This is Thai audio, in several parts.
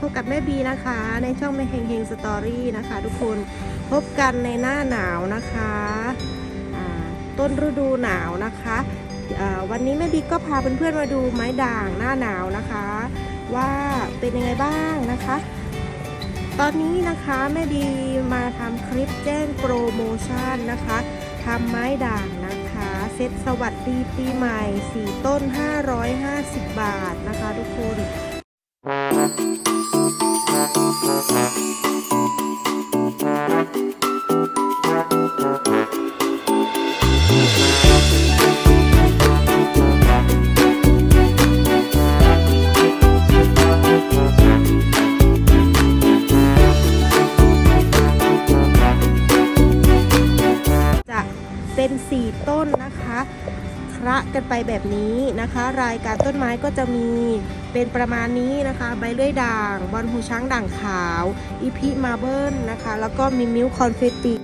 พบกับแม่บีนะคะ ในช่องแม่เฮงเฮงสตอรี่นะคะ ทุกคนพบกันในหน้าหนาวนะคะต้นฤดูหนาวนะคะวันนี้แม่บีก็พาเพื่อนๆมาดูไม้ด่างหน้าหนาวนะคะ ว่าเป็นยังไงบ้างนะคะ ตอนนี้นะคะแม่บีมาทำคลิปแจ้งโปรโมชั่นนะคะทำไม้ด่างนะคะ เซตสวัสดีปีใหม่ 4 ต้น 550 บาทนะคะ ทุกคน thank you. ระกันไปแบบนี้นะคะ รายการต้นไม้ก็จะมีเป็นประมาณนี้นะคะ ใบเลื่อยด่าง บอลหูช้างด่างขาว อีพีมาเบิลนะคะ แล้วก็มีมิลคอนเฟตติ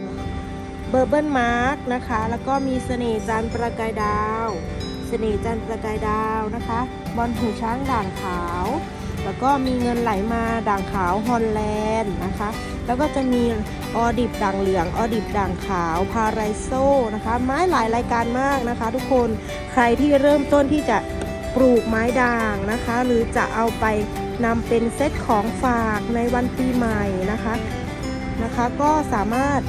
เบอร์เบิลมาร์กนะคะ แล้วก็มีเสน่ห์จันประกายดาว เสน่ห์จันประกายดาวนะคะ บอลหูช้างด่างขาว แล้วก็มีเงินไหลมาด่างขาวฮอลแลนด์นะคะ แล้วก็จะมีออดิบด่างเหลืองออดิบด่างขาวพาไรโซนะคะ ไม้หลายรายการมากนะคะ ทุกคนใครที่เริ่มต้นที่จะปลูกไม้ด่างนะคะ หรือจะเอาไปนำเป็นเซตของฝากในวันปีใหม่นะคะนะคะ ก็สามารถ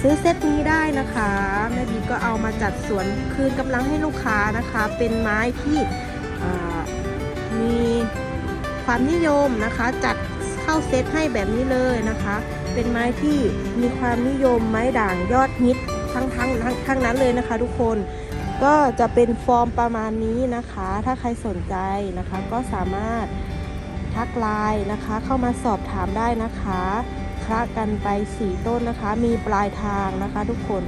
ซื้อเซตนี้ได้นะคะแม่บีก็เอามาจัดสวนคืนกำลังให้ลูกค้านะคะ เป็นไม้ที่มี ความนิยมนะคะ จัดเข้าเซตให้แบบนี้เลยนะคะ เป็นไม้ที่มีความนิยมไม้ด่างยอดฮิตทั้งทั้งทั้งทั้งนั้นเลยนะคะ ทุกคนก็จะเป็นฟอร์มประมาณนี้นะคะ ถ้าใครสนใจนะคะ ก็สามารถทักไลน์นะคะ เข้ามาสอบถามได้นะคะคละกันไป4ต้นนะคะ มีปลายทางนะคะ ทุกคน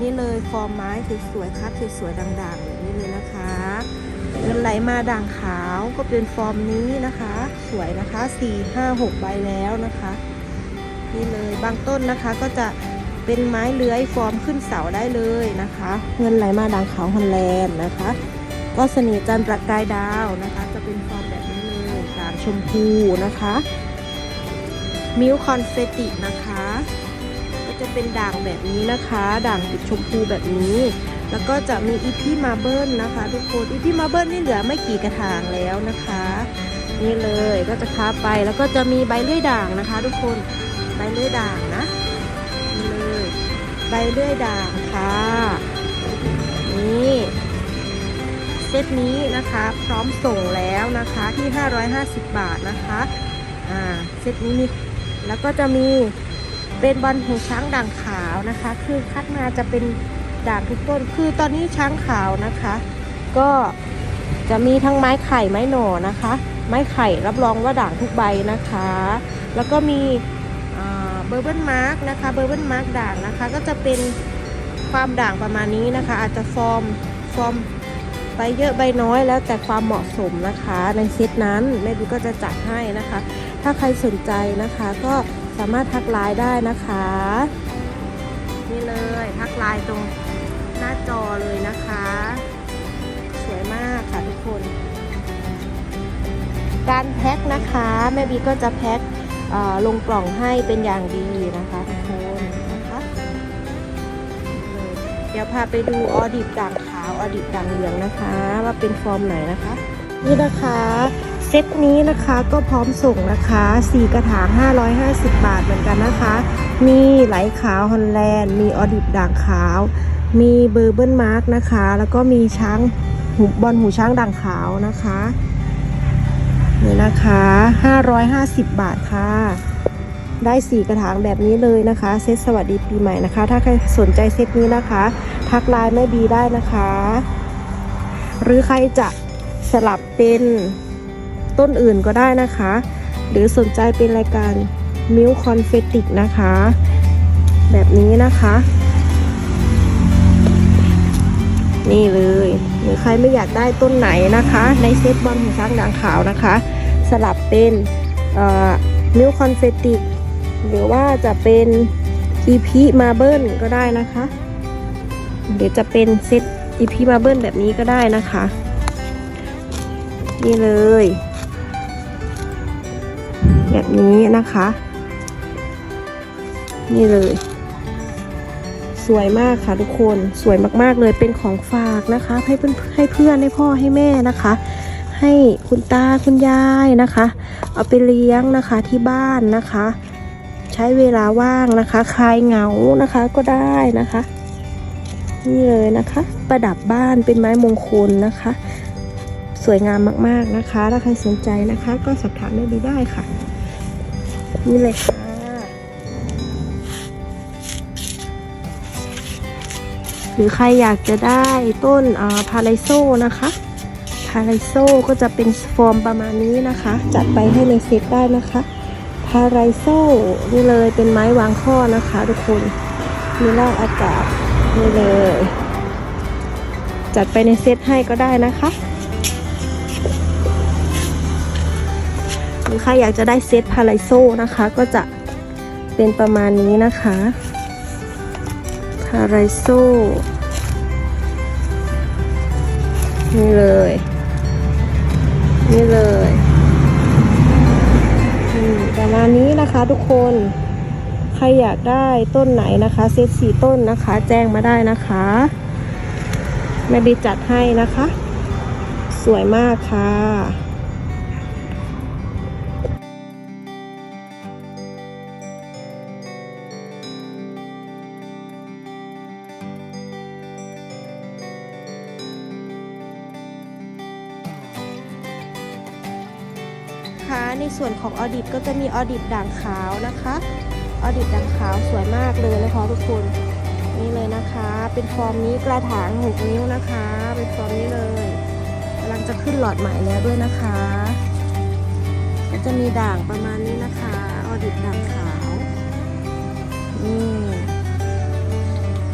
นี่เลยฟอร์มไม้สวยๆคัดสวยๆด่างๆแบบนี้เลยนะคะ เงินไหลมาด่างขาวก็เป็นฟอร์มนี้นะคะ สวยนะคะ4 5 6ใบแล้วนะคะ นี่เลยบางต้นนะคะก็จะเป็นไม้เลื้อยฟอร์มขึ้นเสาได้เลยนะคะ เงินไหลมาด่างขาวฮอลแลนด์นะคะ ก็สน่ห์จันประกายดาวนะคะ จะเป็นฟอร์มแบบนี้เลยด่างชมพูนะคะมิลคอนเฟตินะคะ ก็จะเป็นด่างแบบนี้นะคะ ด่างติดชมพูแบบนี้ แล้วก็จะมีอีพี่มาเบิลนะคะ ทุกคนอีพี่มาเบิลนี่เหลือไม่กี่กระถางแล้วนะคะ นี่เลยก็จะค้าไปแล้วก็จะมีใบเลื่อยด่างนะคะ ทุกคนใบเลื่อยด่างนะนี่เลยใบเลื่อยด่างค่ะนี่เซตนี้นะคะพร้อมส่งแล้วนะคะที่ 550 บาทนะคะอ่าเซตนี้มีแล้วก็จะมีเป็นบอลหูช้างด่างขาวนะคะ คือคัดมาจะเป็น ด่างทุกต้น คือตอนนี้ช้างขาวนะคะ ก็จะมีทั้งไม้ไข่ไม้หน่อนะคะ ไม้ไข่รับรองว่าด่างทุกใบนะคะ แล้วก็มีเบอร์เบิลมาร์กนะคะเบอร์เบิลมาร์กด่างนะคะ ก็จะเป็นความด่างประมาณนี้นะคะ อาจจะฟอร์มฟอร์มใบเยอะใบน้อยแล้วแต่ความเหมาะสมนะคะ ในเซตนั้นแม่บีก็จะจัดให้นะคะ ถ้าใครสนใจนะคะก็สามารถทักไลน์ได้นะคะ นี่เลยทักไลน์ตรง หน้าจอเลยนะคะ สวยมากค่ะทุกคน การแพ็คนะคะ แม่บีก็จะแพ็คลงกล่องให้เป็นอย่างดีนะคะทุกคนนะคะเดี๋ยวพาไปดูออดิบด่างขาวออดิบด่างเหลืองนะคะ ว่าเป็นฟอร์มไหนนะคะ นี่นะคะเซตนี้นะคะก็พร้อมส่งนะคะ4กระถาง 550 บาทเหมือนกันนะคะ มีไหลขาวฮอลแลนด์ มีออดิบด่างขาว มีเบอร์เบิลมาร์กนะคะ แล้วก็มีช้างหูบอลหูช้างด่างขาวนะคะนี่นะคะ 550 บาทค่ะ ได้ 4 กระถางแบบนี้เลยนะคะ เซตสวัสดีปีใหม่นะคะ ถ้าใครสนใจเซตนี้นะคะ ทักไลน์แม่บีได้นะคะ หรือใครจะสลับเป็นต้นอื่นก็ได้นะคะ หรือสนใจเป็นรายการมิลคอนเฟติกนะคะ แบบนี้นะคะ นี่เลย หรือใครไม่อยากได้ต้นไหนนะคะ ในเซตบอลของช้างด่างขาวนะคะ สลับเป็นมิลคอนเฟติกหรือว่าจะเป็นอีพีมาเบิลก็ได้นะคะหรือจะเป็นเซตอีพีมาเบิลแบบนี้ก็ได้นะคะ นี่เลย แบบนี้นะคะ นี่เลย สวยมากค่ะทุกคนสวยมากๆเลยเป็นของฝากนะคะ ให้เพื่อนให้เพื่อนให้พ่อให้แม่นะคะ ให้คุณตาคุณยายนะคะ เอาไปเลี้ยงนะคะที่บ้านนะคะ ใช้เวลาว่างนะคะ คลายเหงานะคะก็ได้นะคะ นี่เลยนะคะ ประดับบ้านเป็นไม้มงคลนะคะ สวยงามมากๆนะคะ ถ้าใครสนใจนะคะ ก็สอบถามได้ดีได้ค่ะ นี่เลยค่ะ หรือใครอยากจะได้ต้นพาราไลโซนะคะพาราไลโซก็จะเป็นฟอร์มประมาณนี้นะคะ จัดไปให้ในเซตได้นะคะพาราไลโซนี่เลยเป็นไม้วางข้อนะคะทุกคนมีรากอากาศนี่เลย จัดไปในเซตให้ก็ได้นะคะหรือใครอยากจะได้เซตพาราไลโซนะคะ ก็จะเป็นประมาณนี้นะคะ พาราไลโซนี่เลย นี่เลยอืมประมาณนี้นะคะทุกคน ใครอยากได้ต้นไหนนะคะเซตสี่ต้นนะคะ แจ้งมาได้นะคะแม่บีจัดให้นะคะ สวยมากค่ะ ในส่วนของออดิตก็จะมีออดิตด่างขาวนะคะออดิตด่างขาวสวยมากเลยนะคะทุกคนนี่เลยนะคะ เป็นฟอร์มนี้กระถาง6นิ้วนะคะ เป็นฟอร์มนี้เลยกำลังจะขึ้นหลอดใหม่แล้วด้วยนะคะ ก็จะมีด่างประมาณนี้นะคะออดิตด่างขาวนี่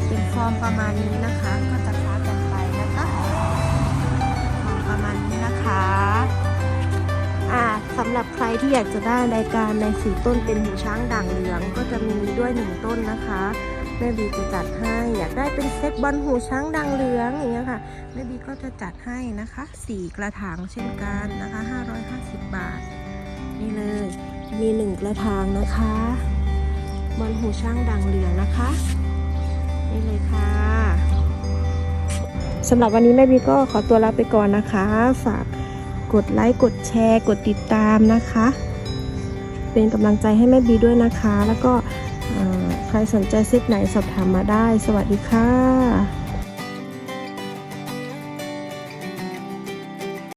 เป็นฟอร์มประมาณนี้นะคะก็จะ รับใครที่อยากจะได้รายการในสีต้นเป็นหูช้างด่างเหลืองก็จะมีด้วยหนึ่งต้นนะคะแม่บีจะจัดให้อยากได้เป็นเซตบอลหูช้างด่างเหลืองอย่างเงี้ยค่ะแม่บีก็จะจัดให้นะคะสี่กระถางเช่นกันนะคะ550 บาท นี่เลยมีหนึ่งกระถางนะคะบอลหูช้างด่างเหลืองนะคะนี่เลยค่ะสำหรับวันนี้แม่บีก็ขอตัวลาไปก่อนนะคะ ฝาก กดไลค์กดแชร์กดติดตามนะคะ เป็นกำลังใจให้แม่บีด้วยนะคะ แล้วก็ใครสนใจเซตไหนสอบถามมาได้ สวัสดีค่ะ